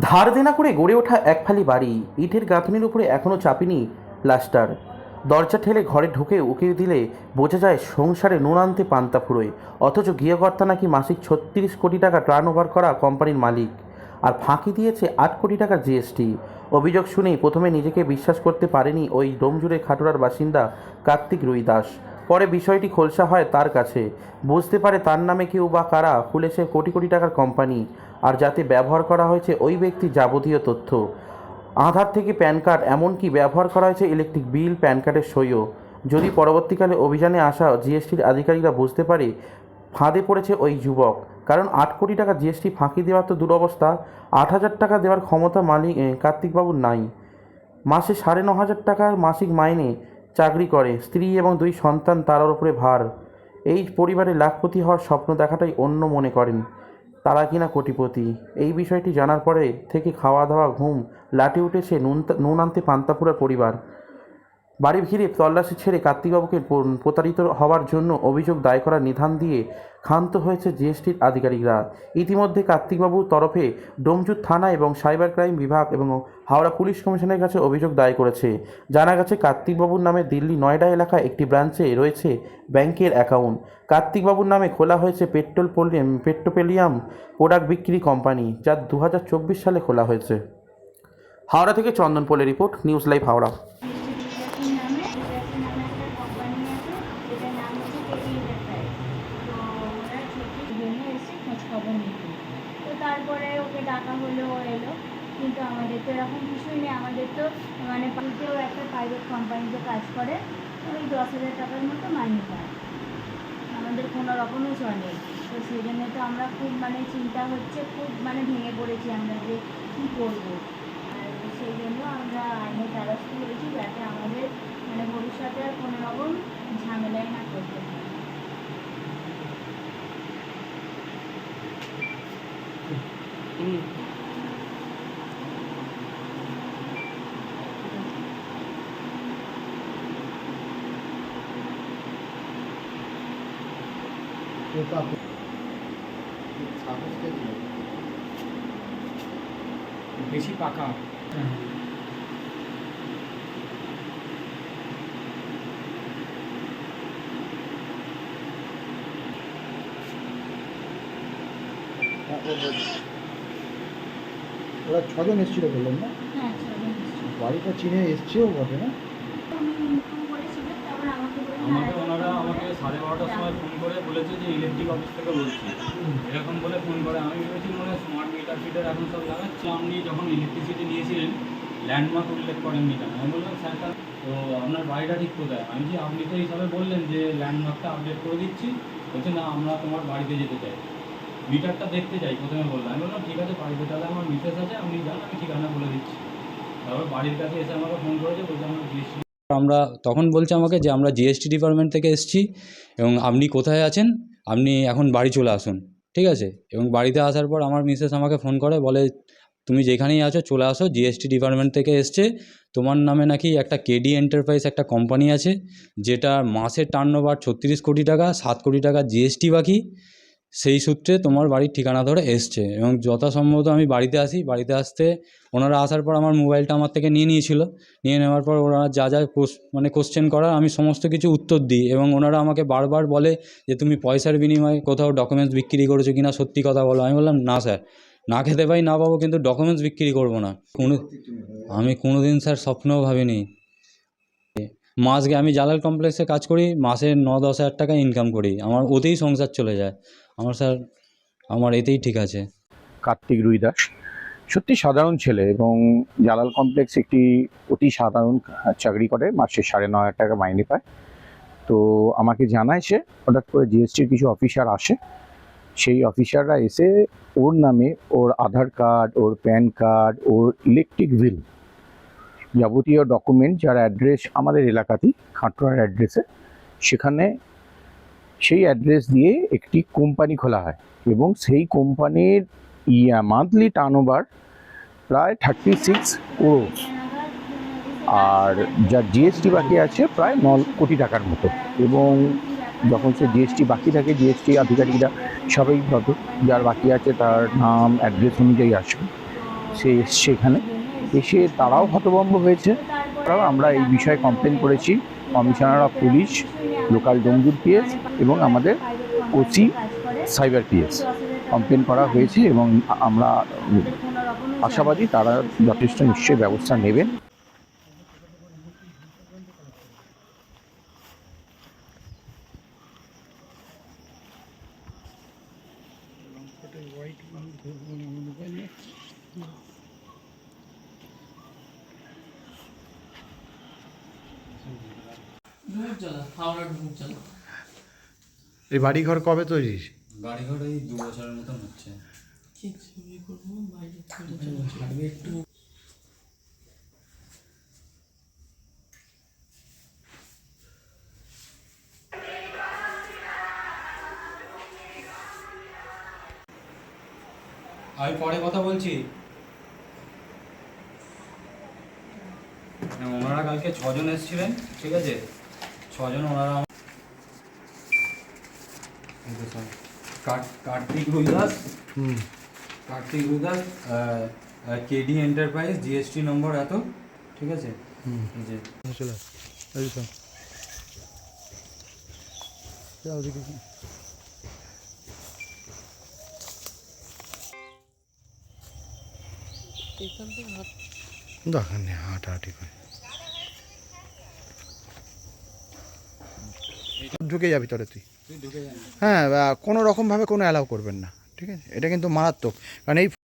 ধার দেনা করে গড়ে ওঠা এক ফালি বাড়ি। ইটের গাঁথনির উপরে এখনও চাপিনি প্লাস্টার। দরজা ঠেলে ঘরে ঢুকে উকি দিলে বোঝা যায় সংসারে নুন আনতে পান্তা ফুরোয়। অথচ গৃহকর্তা নাকি মাসিক ছত্রিশ কোটি টাকা টার্ন ওভার করা কোম্পানির মালিক আর ফাঁকি দিয়েছে আট কোটি টাকার জিএসটি। অভিযোগ শুনেই প্রথমে নিজেকে বিশ্বাস করতে পারেনি ওই ডোমজুড়ে খাটুরার বাসিন্দা কার্তিক রুই দাস পরে বিষয়টি খোলসা হয় তার কাছে। বুঝতে পারে তার নামে কেউ বা কারা খুলেছে কোটি কোটি টাকার কোম্পানি, আর যাতে ব্যবহার করা হয়েছে ওই ব্যক্তির যাবতীয় তথ্য। আধার থেকে প্যান কার্ড, এমনকি ব্যবহার করা হয়েছে ইলেকট্রিক বিল, প্যান কার্ডের সইও। যদি পরবর্তীকালে অভিযানে আসা জিএসটির আধিকারিকরা বুঝতে পারে, ফাঁদে পড়েছে ওই যুবক। কারণ আট কোটি টাকা জিএসটি ফাঁকি দেওয়ার তো দুরবস্থা, আট হাজার টাকা দেওয়ার ক্ষমতা মালিক কার্তিকবাবুর নাই। মাসে সাড়ে ন হাজার টাকার মাসিক মাইনে চাকরি করে, স্ত্রী এবং দুই সন্তান তারার উপরে ভার। এই পরিবারে লাখপতি হওয়ার স্বপ্ন দেখাটাই অন্য মনে করেন তারা কিনা কোটিপতি। এই বিষয়টি জানার পরে থেকে খাওয়া দাওয়া ঘুম লাটে উঠেছে নুন নুন আনতে পান্তাপুরার পরিবার। বাড়ি ঘিরে তল্লাশি ছেড়ে কার্তিকবাবুকে প্রতারিত হওয়ার জন্য অভিযোগ দায় করার নিধান দিয়ে ক্ষান্ত হয়েছে জিএসটির আধিকারিকরা। ইতিমধ্যে কার্তিকবাবুর তরফে ডোমজুর থানা এবং সাইবার ক্রাইম বিভাগ এবং হাওড়া পুলিশ কমিশনের কাছে অভিযোগ দায় করেছে। জানা গেছে, কার্তিকবাবুর নামে দিল্লি নয়ডা এলাকায় একটি ব্রাঞ্চে রয়েছে ব্যাংকের অ্যাকাউন্ট। কার্তিকবাবুর নামে খোলা হয়েছে পেট্রোল পোলিয়াম পেট্রোপেলিয়াম প্রোডাক্ট বিক্রি কোম্পানি, যা দু হাজার চব্বিশ সালে খোলা হয়েছে। হাওড়া থেকে চন্দন পোলের রিপোর্ট, নিউজ লাইভ হাওড়া একই নামে একই নামে একটা কোম্পানি আছে যেটার নাম হচ্ছে কেটি এন্টারপ্রাইজ তো ওরা ছুটির জন্য এসে খোঁজ খবর নিতে তো তারপরে ওকে ডাকা হলো এলো, কিন্তু আমাদের তো এরকম কিছুই নেই। আমাদের তো মানে পাশেও একটা প্রাইভেট কোম্পানিতে কাজ করে, ওই দশ হাজার টাকার মতো মাইনে পায়। আমাদের কোনো রকমই চলে তো সেই জন্য তো আমরা খুব মানে চিন্তা হচ্ছে, খুব মানে ভেঙে পড়েছি আমরা যে কী করব। আর সেই জন্য আমরা আইনের দ্বারস্থ হয়েছি যাতে আমাদের মানে ভবিষ্যতে আর কোনো বেশি পাকা ওরা ছজন এসেছিল বললেন না? হ্যাঁ বাড়িটা চিনে এসছেও বটে না? আমাকে "আরে, ওনারা আমাকে সাড়ে বারোটার সময় ফোন করে বলেছে যে ইলেকট্রিক অফিস থেকে বলছি। এরকম বলে ফোন করে। আমি ভেবেছি মনে স্মার্ট মিটার ফিটার এখন সব লাগাচ্ছে। আপনি যখন ইলেকট্রিসিটি নিয়েছিলেন ল্যান্ডমার্ক উল্লেখ করেননি কেন? আমি বললাম স্যার তা- তো আপনার বাড়িটা ঠিক কোথায়? আমি যে আপনি তো হিসাবে বললেন যে ল্যান্ডমার্কটা আপডেট করে দিচ্ছি। বলছে না আমরা তোমার বাড়িতে যেতে চাই। মিটারটা দেখতে চাই প্রথমে বললাম। আমি বললাম, ঠিক আছে বাড়িতে তাহলে আমার মিসেস আছে আপনি যান আমি ঠিকানা বলে দিচ্ছি। তারপর বাড়ির কাছে এসে আমাকে ফোন করেছে, বলছে, আমার জিএসটি আমরা তখন বলছে আমাকে যে, আমরা জিএসটি ডিপার্টমেন্ট থেকে এসেছি এবং আপনি কোথায় আছেন? আপনি এখন বাড়ি চলে আসুন। ঠিক আছে? এবং বাড়িতে আসার পর আমার মিসেস আমাকে ফোন করে, বলে, তুমি যেখানেই আছো, চলে আসো। জিএসটি ডিপার্টমেন্ট থেকে এসছে। তোমার নামে নাকি একটা কেডি এন্টারপ্রাইজ একটা কোম্পানি আছে যেটা মাসের টার্ন ওভার ছত্রিশ কোটি টাকা, সাত কোটি টাকা জিএসটি বাকি। সেই সূত্রে তোমার বাড়ির ঠিকানা ধরে এসছে এবং যথাসম্ভবত আমি বাড়িতে আসি। বাড়িতে আসতে ওনারা আসার পর আমার মোবাইলটা আমার থেকে নিয়ে নিয়েছিল। নিয়ে নেওয়ার পর ওরা যা যা মানে কোশ্চেন করার আমি সমস্ত কিছু উত্তর দিই এবং ওনারা আমাকে বারবার বলে যে, তুমি পয়সার বিনিময়ে কোথাও ডকুমেন্টস বিক্রি করেছ কিনা? সত্যি কথা বলো। আমি বললাম, না স্যার। না খেতে পাই, না পাবো, কিন্তু ডকুমেন্টস বিক্রি করব না। কোনো, আমি কোনো দিন স্যার স্বপ্নও ভাবিনি মাস আমি জালাল কমপ্লেক্সে কাজ করি, মাসে ন দশ হাজার টাকা ইনকাম করি। আমার ওতেই সংসার চলে যায়। আমার স্যার, আমার এতেই ঠিক আছে। কার্তিক রুই দাস। সত্যি সাধারণ ছেলে এবং জালাল কমপ্লেক্স একটি অতি সাধারণ চাকরি করে। মাসে সাড়ে ন হাজার টাকা মাইনে পায়। তো আমাকে জানায় সে, হঠাৎ করে জিএসটির কিছু অফিসার আসে। সেই অফিসাররা এসে ওর নামে ওর আধার কার্ড ওর প্যান কার্ড ওর ইলেকট্রিক বিল যাবতীয় ডকুমেন্ট যার অ্যাড্রেস আমাদের এলাকাতেই, খাটুয়ার অ্যাড্রেসে সেখানে সেই অ্যাড্রেস দিয়ে একটি কোম্পানি খোলা হয় এবং সেই কোম্পানির ইয়া মান্থলি টার্ন ওভার প্রায় থার্টি সিক্স ক্রোর্স আর যার জিএসটি বাকি আছে প্রায় ন কোটি টাকার মতো এবং যখন সে জিএসটি বাকি থাকে জিএসটি আধিকারিকরা সবাই যত যার বাকি আছে তার নাম অ্যাড্রেস অনুযায়ী আসবে। সে এসছে এখানে। এসে তারাও হতভম্ব হয়েছে। তারাও আমরা এই বিষয়ে কমপ্লেন করেছি commissioner of police local Domjur PS এবং আমাদের ওসি সাইবার পিএস কমপ্লেন করা হয়েছে এবং আমরা আশাবাদী তারা যথেষ্ট নিশ্চয়ই ব্যবস্থা নেবেন। এই বাড়িঘর কবে তৈরি? বাড়িঘর এই দু বছরের মতন হচ্ছে। আমি পরে কথা বলছি। হ্যাঁ, ওনারা কালকে ছজন এসেছিলেন ঠিক আছে? ছজন ওনারা। Kartik Ruidas Kartik Ruidas KD enterprise GST number এত ঠিক আছে? এই যে। চলে নেই হাঁটাহাঁটি করে। ঢুকে যাবি তোরে তুই। হ্যাঁ কোনো রকমভাবে কোনো অ্যালাউ করবেন না ঠিক আছে? এটা কিন্তু মারাত্মক। কারণ এই